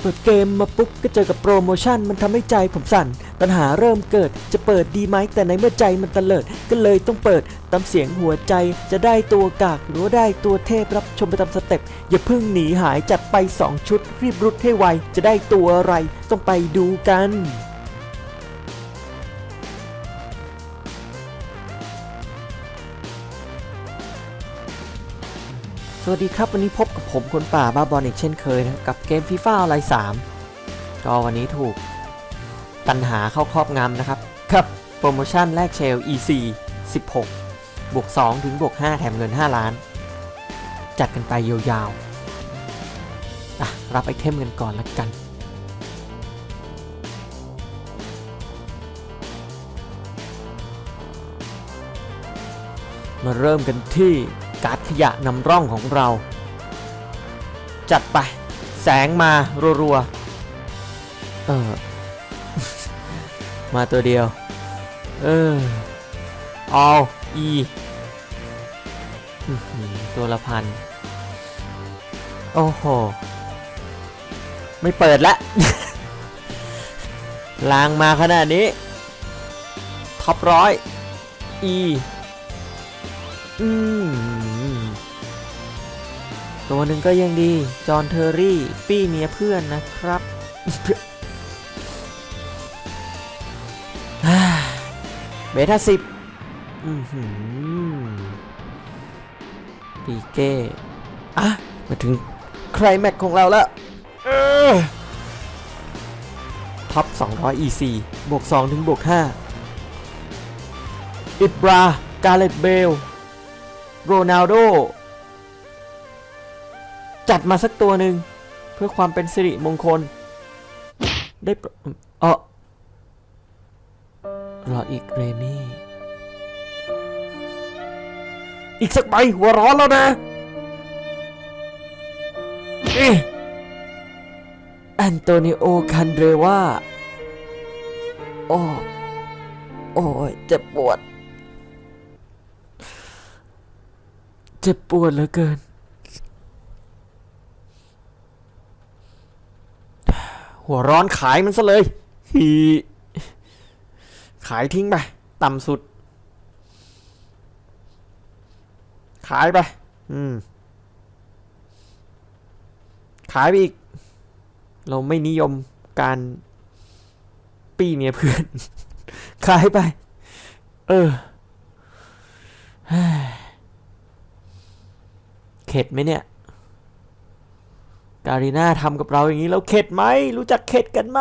เปิดเกมมาปุ๊บก็เจอกับโปรโมชั่นมันทำให้ใจผมสั่น ปัญหาเริ่มเกิดจะเปิดดีไหมแต่ในเมื่อใจมันเตลิดก็เลยต้องเปิดตามเสียงหัวใจจะได้ตัวกากหรือได้ตัวเทพรับชมไปตามสเต็ปอย่าเพิ่งหนีหายจัดไป 2 ชุด รีบรุดให้ไวจะได้ตัวอะไรต้องไปดูกัน วัสดีครับ วันนี้พบกับผมคนป่าบ้าบอลอีกเช่นเคยนะกับเกมฟีฟ่าออนไลน์3ก็วันนี้ถูกตันหาเข้าครอบงำนะครับกับโปรโมชั่นแลกเชล EC 16 บวก 2 ถึงบวก 5 แถมเงิน 5 ล้าน จัดกันไปยาวๆอะรับไอเทมกันก่อนละกัน มาเริ่มกันที่ การ์ดขยะนำร่องของเรา จัดไป แสงมารัวๆเออ มาตัวเดียว เออ all e อื้อหือตัวละพัน โอ้โห ไม่เปิดละลางมาขนาดนี้ ท็อปร้อย e อืม ตัวหนึ่งก็ยังดี จอห์นเทอร์รี่ ปี้เมียเพื่อนนะครับ เบต้าสิบปีเก้อะมาถึงใครแม็กของเราแล้วท็อป 200 EC บวก 2 ถึงบวก 5 อิบรา กาเลตเบล โรนัลโด จัดมาสักตัวหนึ่งเพื่อความเป็นสิริมงคล ได้เออรออีกเรมี่ อีกสักใบหัวร้อนแล้วนะเอ๊ะแอนโตนิโอคันเรว่าโอ้โอ้ยเจ็บปวด เจ็บปวดเหลือเกิน หัวร้อนขายมันซะเลยฮีขายทิ้งไป ต่ำสุด ขายไป อืม ขายไปอีก เราไม่นิยมการปี้เมียเพื่อน ขายไป เออ เข็ดไหมเนี่ย การีน่าทำกับเราอย่างนี้แล้วเข็ดไหม รู้จักเข็ดกันไหม